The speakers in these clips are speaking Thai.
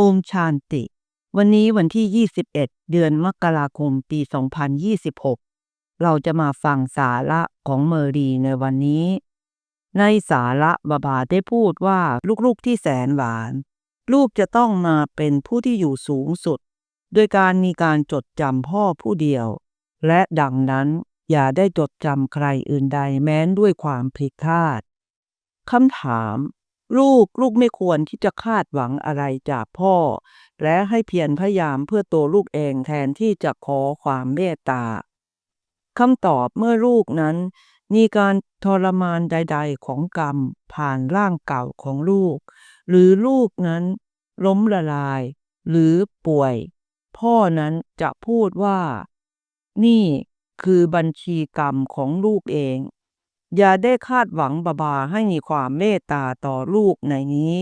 อมชานติ วันนี้วันที่ 21 เดือนมกราคมปี 2026 เราจะมาฟังสาระของเมอรีในวันนี้ ในสาระบาบาได้พูดว่าลูกๆที่แสนหวาน ลูกจะต้องมาเป็นผู้ที่อยู่สูงสุด โดยการมีการจดจำพ่อผู้เดียว และดังนั้นอย่าได้จดจำใครอื่นใดแม้นด้วยความผิดพลาดคำถาม ลูกลูกไม่ควรที่จะคาดหวังอะไรจากพ่อ และให้เพียรพยายามเพื่อตัวลูกเองแทนที่จะขอความเมตตาคำตอบเมื่อลูกนั้น มีการทรมานใด ๆ ของกรรมผ่านร่างเก่าของลูก หรือลูกนั้น ล้มละลาย หรือป่วย พ่อนั้นจะพูดว่า นี่คือบัญชีกรรมของลูกเอง อย่าได้คาดหวังบาบาให้มีความเมตตาต่อลูกในนี้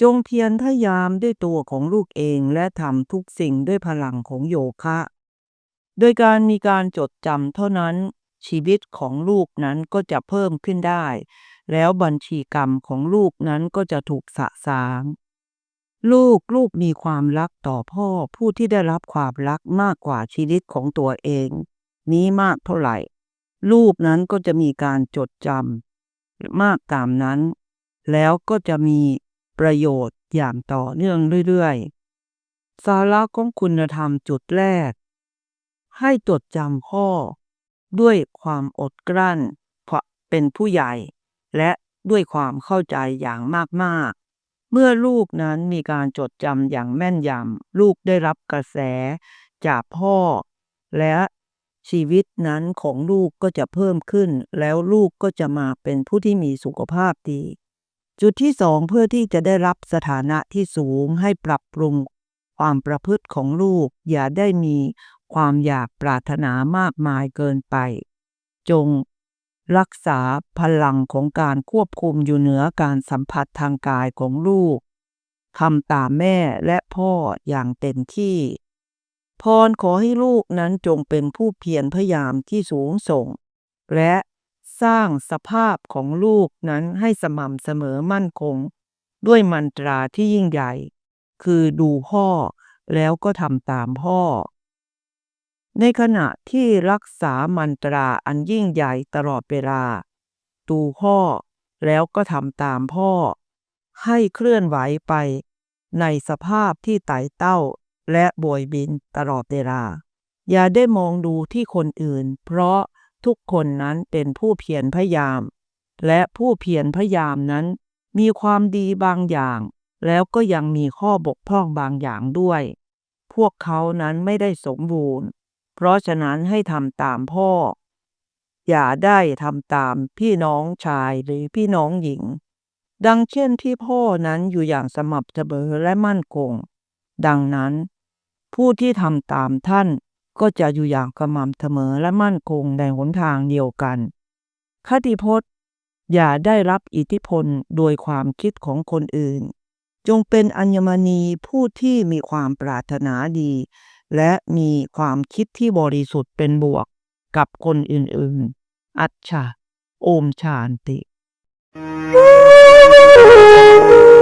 จงเพียรพยายามด้วยตัวของลูกเองและทำทุกสิ่งด้วยพลังของโยคะ โดยการมีการจดจำเท่านั้นชีวิตของลูกนั้นก็จะเพิ่มขึ้นได้ แล้วบัญชีกรรมของลูกนั้นก็จะถูกสะสาง ลูกลูกมีความรักต่อพ่อผู้ที่ได้รับความรักมากกว่าชีวิตของตัวเอง นี้มากเท่าไหร่ ลูกนั้นก็จะมีการจดจำมากตามนั้น แล้วก็จะมีประโยชน์อย่างต่อเนื่องเรื่อยๆ สาระของคุณธรรมจุดแรก ให้จดจำพ่อด้วยความอดกลั้นเพราะเป็นผู้ใหญ่ และด้วยความเข้าใจอย่างมากๆ เมื่อลูกนั้นมีการจดจำอย่างแม่นยำลูกได้รับกระแสจากพ่อ และ ชีวิตนั้นของลูกก็จะเพิ่มขึ้น แล้วลูกก็จะมาเป็นผู้ที่มีสุขภาพดี จุดที่สองเพื่อที่จะได้รับสถานะที่สูงให้ปรับปรุงความประพฤติของลูกอย่าได้มีความอยากปรารถนามากมายเกินไป จงรักษาพลังของการควบคุมอยู่เหนือการสัมผัสทางกายของลูกทำตามแม่และพ่ออย่างเต็มที่ พรขอให้ลูกนั้นจงเป็นผู้เพียรพยายามที่สูงส่ง และสร้างสภาพของลูกนั้นให้สม่ำเสมอมั่นคง ด้วยมันตราที่ยิ่งใหญ่ คือดูพ่อแล้วก็ทำตามพ่อ ในขณะที่รักษามันตราอันยิ่งใหญ่ตลอดเวลา ดูพ่อแล้วก็ทำตามพ่อ ให้เคลื่อนไหวไปในสภาพที่ไต่เต้า และบวยบินตลอดเวลา อย่าได้มองดูที่คนอื่น เพราะทุกคนนั้นเป็นผู้เพียรพยายาม และผู้เพียรพยายามนั้น มีความดีบางอย่าง แล้วก็ยังมีข้อบกพร่องบางอย่างด้วย พวกเขานั้นไม่ได้สมบูรณ์ เพราะฉะนั้นให้ทำตามพ่อ อย่าได้ทำตามพี่น้องชายหรือพี่น้องหญิง ดังเช่นที่พ่อนั้นอยู่อย่างสม่ำเสมอและมั่นคงดังนั้น ผู้ที่ทำตามท่านก็จะอยู่อย่างสม่ำเสมอและมั่นคงในหนทางเดียวกัน คติพจน์ อย่าได้รับอิทธิพลโดยความคิดของคนอื่น จงเป็นอัญมณีผู้ที่มีความปรารถนาดี และมีความคิดที่บริสุทธิ์เป็นบวกกับคนอื่นๆ อัจฉาโอมชานติ Thank you.